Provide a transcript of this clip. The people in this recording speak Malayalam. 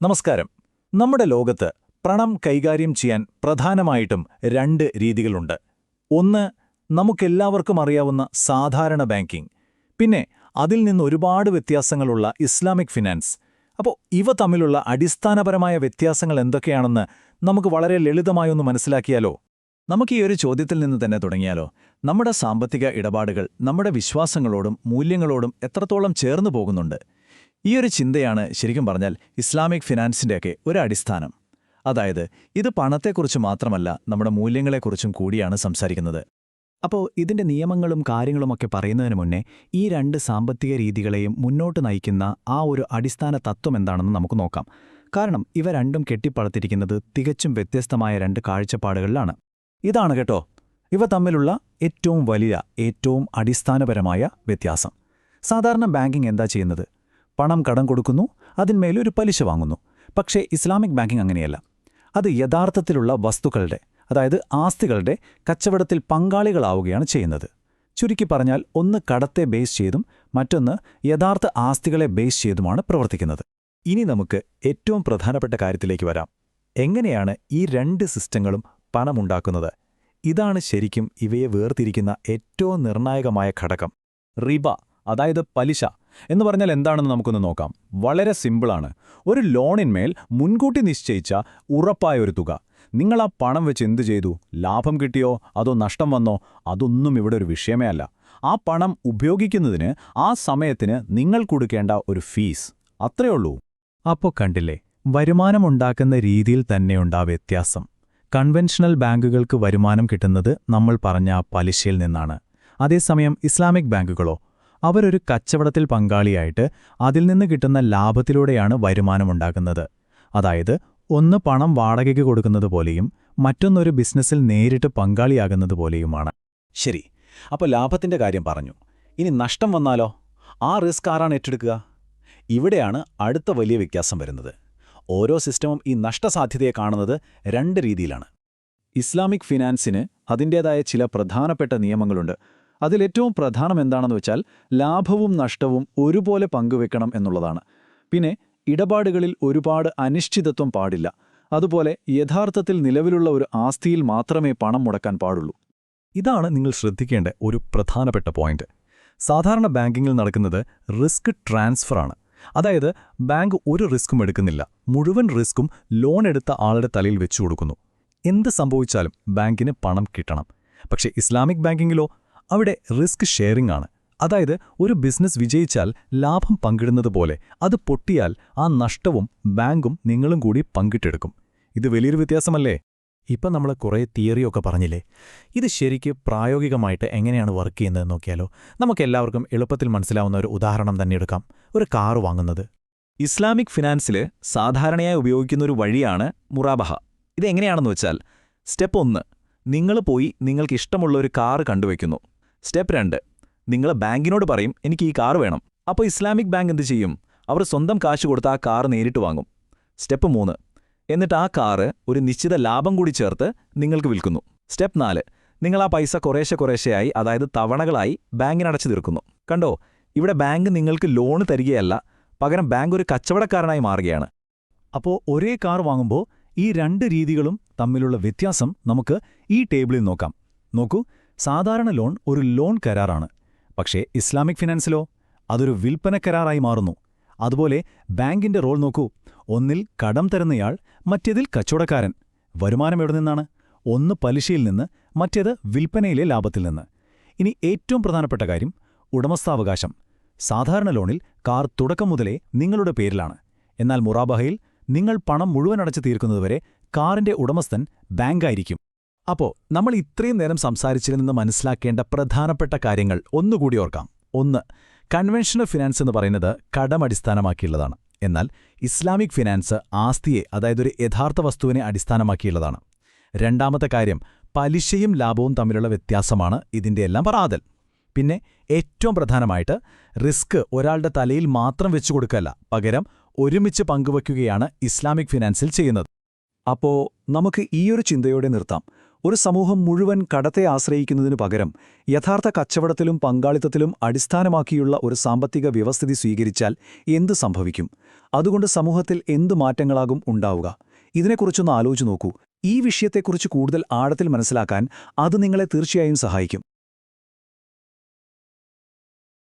നമസ്കാരം. നമ്മുടെ ലോകത്ത് പണം കൈകാര്യം ചെയ്യാൻ പ്രധാനമായിട്ടും രണ്ട് രീതികളുണ്ട്. ഒന്ന് നമുക്കെല്ലാവർക്കും അറിയാവുന്ന സാധാരണ ബാങ്കിംഗ് പിന്നെ അതിൽ നിന്ന് ഒരുപാട് വ്യത്യാസങ്ങളുള്ള ഇസ്ലാമിക് ഫിനാൻസ്. അപ്പോൾ ഇവ തമ്മിലുള്ള അടിസ്ഥാനപരമായ വ്യത്യാസങ്ങൾ എന്തൊക്കെയാണെന്ന് നമുക്ക് വളരെ ലളിതമായി ഒന്ന് മനസ്സിലാക്കിയാലോ? നമുക്ക് ഈ ഒരു ചോദ്യത്തിൽ നിന്ന് തന്നെ തുടങ്ങിയാലോ? നമ്മുടെ സാമ്പത്തിക ഇടപാടുകൾ നമ്മുടെ വിശ്വാസങ്ങളോടും മൂല്യങ്ങളോടും എത്രത്തോളം ചേർന്നു പോകുന്നുണ്ട്? ഈ ഒരു ചിന്തയാണ് ശരിക്കും പറഞ്ഞാൽ ഇസ്ലാമിക് ഫിനാൻസിന്റെയൊക്കെ ഒരു അടിസ്ഥാനം. അതായത് ഇത് പണത്തെക്കുറിച്ച് മാത്രമല്ല നമ്മുടെ മൂല്യങ്ങളെക്കുറിച്ചും കൂടിയാണ് സംസാരിക്കുന്നത്. അപ്പോൾ ഇതിന്റെ നിയമങ്ങളും കാര്യങ്ങളുമൊക്കെ പറയുന്നതിന് മുന്നേ ഈ രണ്ട് സാമ്പത്തിക രീതികളെയും മുന്നോട്ട് നയിക്കുന്ന ആ ഒരു അടിസ്ഥാന തത്വം എന്താണെന്ന് നമുക്ക് നോക്കാം. കാരണം ഇവ രണ്ടും കെട്ടിപ്പടുത്തിരിക്കുന്നത് തികച്ചും വ്യത്യസ്തമായ രണ്ട് കാഴ്ചപ്പാടുകളിലാണ്. ഇതാണ് കേട്ടോ ഇവ തമ്മിലുള്ള ഏറ്റവും വലിയ ഏറ്റവും അടിസ്ഥാനപരമായ വ്യത്യാസം. സാധാരണ ബാങ്കിംഗ് എന്താ ചെയ്യുന്നത്? പണം കടം കൊടുക്കുന്നു അതിന്മേലൊരു പലിശ വാങ്ങുന്നു. പക്ഷേ ഇസ്ലാമിക് ബാങ്കിംഗ് അങ്ങനെയല്ല. അത് യഥാർത്ഥത്തിലുള്ള വസ്തുക്കളുടെ അതായത് ആസ്തികളുടെ കച്ചവടത്തിൽ പങ്കാളികളാവുകയാണ് ചെയ്യുന്നത്. ചുരുക്കി പറഞ്ഞാൽ ഒന്ന് കടത്തെ ബേസ് ചെയ്തും മറ്റൊന്ന് യഥാർത്ഥ ആസ്തികളെ ബേസ് ചെയ്തുമാണ് പ്രവർത്തിക്കുന്നത്. ഇനി നമുക്ക് ഏറ്റവും പ്രധാനപ്പെട്ട കാര്യത്തിലേക്ക് വരാം. എങ്ങനെയാണ് ഈ രണ്ട് സിസ്റ്റങ്ങളും പണമുണ്ടാക്കുന്നത്? ഇതാണ് ശരിക്കും ഇവയെ വേർതിരിക്കുന്ന ഏറ്റവും നിർണായകമായ ഘടകം. റിബ അതായത് പലിശ എന്ന് പറഞ്ഞാൽ എന്താണെന്ന് നമുക്കൊന്ന് നോക്കാം. വളരെ സിമ്പിളാണ്. ഒരു ലോണിന്മേൽ മുൻകൂട്ടി നിശ്ചയിച്ച ഉറപ്പായ ഒരു തുക. നിങ്ങൾ ആ പണം വെച്ച് എന്ത് ചെയ്തു? ലാഭം കിട്ടിയോ? അതോ നഷ്ടം വന്നോ? അതൊന്നും ഇവിടെ ഒരു വിഷയമേ അല്ല. ആ പണം ഉപയോഗിക്കുന്നതിന് ആ സമയത്തിന് നിങ്ങൾ കൊടുക്കേണ്ട ഒരു ഫീസ്. അത്രയേ ഉള്ളൂ. അപ്പോൾ കണ്ടില്ലേ? വരുമാനമുണ്ടാക്കുന്ന രീതിയിൽ തന്നെയുണ്ടാ വ്യത്യാസം. കൺവെൻഷണൽ ബാങ്കുകൾക്ക് വരുമാനം കിട്ടുന്നത് നമ്മൾ പറഞ്ഞ പലിശയിൽ നിന്നാണ്. അതേസമയം ഇസ്ലാമിക് ബാങ്കുകളോ അവരൊരു കച്ചവടത്തിൽ പങ്കാളിയായിട്ട് അതിൽ നിന്ന് കിട്ടുന്ന ലാഭത്തിലൂടെയാണ് വരുമാനമുണ്ടാക്കുന്നത്. അതായത് ഒന്ന് പണം വാടകയ്ക്ക് കൊടുക്കുന്നത് പോലെയും മറ്റൊന്നൊരു ബിസിനസ്സിൽ നേരിട്ട് പങ്കാളിയാകുന്നത് പോലെയുമാണ്. ശരി അപ്പോൾ ലാഭത്തിന്റെ കാര്യം പറഞ്ഞു. ഇനി നഷ്ടം വന്നാലോ? ആ റിസ്ക് ആരാണ് ഏറ്റെടുക്കുക? ഇവിടെയാണ് അടുത്ത വലിയ വ്യത്യാസം വരുന്നത്. ഓരോ സിസ്റ്റവും ഈ നഷ്ടസാധ്യതയെ കാണുന്നത് രണ്ട് രീതിയിലാണ്. ഇസ്ലാമിക് ഫിനാൻസിന് അതിന്റേതായ ചില പ്രധാനപ്പെട്ട നിയമങ്ങളുണ്ട്. അതിലേറ്റവും പ്രധാനം എന്താണെന്ന് വെച്ചാൽ ലാഭവും നഷ്ടവും ഒരുപോലെ പങ്കുവെക്കണം എന്നുള്ളതാണ്. പിന്നെ ഇടപാടുകളിൽ ഒരുപാട് അനിശ്ചിതത്വം പാടില്ല. അതുപോലെ യഥാർത്ഥത്തിൽ നിലവിലുള്ള ഒരു ആസ്തിയിൽ മാത്രമേ പണം മുടക്കാൻ പാടുള്ളൂ. ഇതാണ് നിങ്ങൾ ശ്രദ്ധിക്കേണ്ട ഒരു പ്രധാനപ്പെട്ട പോയിന്റ്. സാധാരണ ബാങ്കിങ്ങിൽ നടക്കുന്നത് റിസ്ക് ട്രാൻസ്ഫറാണ് അതായത് ബാങ്ക് ഒരു റിസ്ക്കും എടുക്കുന്നില്ല. മുഴുവൻ റിസ്ക്കും ലോൺ എടുത്ത ആളുടെ തലയിൽ വെച്ചു കൊടുക്കുന്നു. എന്ത് സംഭവിച്ചാലും ബാങ്കിന് പണം കിട്ടണം. പക്ഷേ ഇസ്ലാമിക് ബാങ്കിങ്ങിലോ അവിടെ റിസ്ക് ഷെയറിംഗ് ആണ്. അതായത് ഒരു ബിസിനസ് വിജയിച്ചാൽ ലാഭം പങ്കിടുന്നത് പോലെ അത് പൊട്ടിയാൽ ആ നഷ്ടവും ബാങ്കും നിങ്ങളും കൂടി പങ്കിട്ടെടുക്കും. ഇത് വലിയൊരു വ്യത്യാസമല്ലേ? ഇപ്പം നമ്മൾ കുറേ തിയറിയൊക്കെ പറഞ്ഞില്ലേ? ഇത് ശരിക്കും പ്രായോഗികമായിട്ട് എങ്ങനെയാണ് വർക്ക് ചെയ്യുന്നത് നോക്കിയാലോ? നമുക്കെല്ലാവർക്കും എളുപ്പത്തിൽ മനസ്സിലാവുന്ന ഒരു ഉദാഹരണം തന്നെ എടുക്കാം. ഒരു കാർ വാങ്ങുന്നത്. ഇസ്ലാമിക് ഫിനാൻസിൽ സാധാരണയായി ഉപയോഗിക്കുന്ന ഒരു വഴിയാണ് മുറാബഹ. ഇതെങ്ങനെയാണെന്ന് വെച്ചാൽ സ്റ്റെപ്പ് ഒന്ന് നിങ്ങൾ പോയി നിങ്ങൾക്ക് ഇഷ്ടമുള്ള ഒരു കാറ് കണ്ടുവയ്ക്കുന്നു സ്റ്റെപ്പ് രണ്ട്. നിങ്ങൾ ബാങ്കിനോട് പറയും എനിക്ക് ഈ കാർ വേണം. അപ്പോൾ ഇസ്ലാമിക് ബാങ്ക് എന്ത് ചെയ്യും? അവർ സ്വന്തം കാശ് കൊടുത്ത് ആ കാർ നേരിട്ട് വാങ്ങും. സ്റ്റെപ്പ് മൂന്ന്. എന്നിട്ട് ആ കാറ് ഒരു നിശ്ചിത ലാഭം കൂടി ചേർത്ത് നിങ്ങൾക്ക് വിൽക്കുന്നു. സ്റ്റെപ്പ് നാല്. നിങ്ങൾ ആ പൈസ കുറേശ്ശെ കുറേശ്ശെയായി അതായത് തവണകളായി ബാങ്കിനടച്ചു തീർക്കുന്നു. കണ്ടോ? ഇവിടെ ബാങ്ക് നിങ്ങൾക്ക് ലോണ് തരികയല്ല പകരം ബാങ്ക് ഒരു കച്ചവടക്കാരനായി മാറുകയാണ്. അപ്പോൾ ഒരേ കാർ വാങ്ങുമ്പോൾ ഈ രണ്ട് രീതികളും തമ്മിലുള്ള വ്യത്യാസം നമുക്ക് ഈ ടേബിളിൽ നോക്കാം. നോക്കൂ സാധാരണ ലോൺ ഒരു ലോൺ കരാറാണ്. പക്ഷേ ഇസ്ലാമിക് ഫിനാൻസിലോ അതൊരു വിൽപ്പന കരാറായി മാറുന്നു. അതുപോലെ ബാങ്കിന്റെ റോൾ നോക്കൂ. ഒന്നിൽ കടം തരുന്നയാൾ മറ്റേതിൽ കച്ചവടക്കാരൻ. വരുമാനം എവിടെ നിന്നാണ്? ഒന്ന് പലിശയിൽ നിന്ന് മറ്റേത് വിൽപ്പനയിലെ ലാഭത്തിൽ നിന്ന്. ഇനി ഏറ്റവും പ്രധാനപ്പെട്ട കാര്യം ഉടമസ്ഥാവകാശം. സാധാരണ ലോണിൽ കാർ തുടക്കം മുതലേ നിങ്ങളുടെ പേരിലാണ്. എന്നാൽ മുറാബഹയിൽ നിങ്ങൾ പണം മുഴുവൻ അടച്ചു തീർക്കുന്നതുവരെ കാറിന്റെ ഉടമസ്ഥൻ ബാങ്കായിരിക്കും. അപ്പോ നമ്മൾ ഇത്രയും നേരം സംസാരിച്ചിരുന്നെന്ന് നിന്ന് മനസ്സിലാക്കേണ്ട പ്രധാനപ്പെട്ട കാര്യങ്ങൾ ഒന്നുകൂടി ഓർക്കാം. ഒന്ന് കൺവെൻഷണൽ ഫിനാൻസ് എന്ന് പറയുന്നത് കടമടിസ്ഥാനമാക്കിയുള്ളതാണ്. എന്നാൽ ഇസ്ലാമിക് ഫിനാൻസ് ആസ്തിയെ അതായത് ഒരു യഥാർത്ഥ വസ്തുവിനെ അടിസ്ഥാനമാക്കിയുള്ളതാണ്. രണ്ടാമത്തെ കാര്യം പലിശയും ലാഭവും തമ്മിലുള്ള വ്യത്യാസമാണ് ഇതിന്റെ എല്ലാം പറാതൽ പിന്നെ ഏറ്റവും പ്രധാനമായിട്ട് റിസ്ക് ഒരാളുടെ തലയിൽ മാത്രം വെച്ചു കൊടുക്കല്ല പകരം ഒരുമിച്ച് പങ്കുവയ്ക്കുകയാണ് ഇസ്ലാമിക് ഫിനാൻസിൽ ചെയ്യുന്നത്. അപ്പോ നമുക്ക് ഈയൊരു ചിന്തയോടെ നിർത്താം. ഒരു സമൂഹം മുഴുവൻ കടത്തെ ആശ്രയിക്കുന്നതിനു പകരം യഥാർത്ഥ കച്ചവടത്തിലും പങ്കാളിത്തത്തിലും അടിസ്ഥാനമാക്കിയുള്ള ഒരു സാമ്പത്തിക വ്യവസ്ഥിതി സ്വീകരിച്ചാൽ എന്തു സംഭവിക്കും? അതുകൊണ്ട് സമൂഹത്തിൽ എന്തു മാറ്റങ്ങളാകും ഉണ്ടാവുക? ഇതിനെക്കുറിച്ചൊന്ന് ആലോചിച്ചു നോക്കൂ. ഈ വിഷയത്തെക്കുറിച്ച് കൂടുതൽ ആഴത്തിൽ മനസ്സിലാക്കാൻ അത് നിങ്ങളെ തീർച്ചയായും സഹായിക്കും.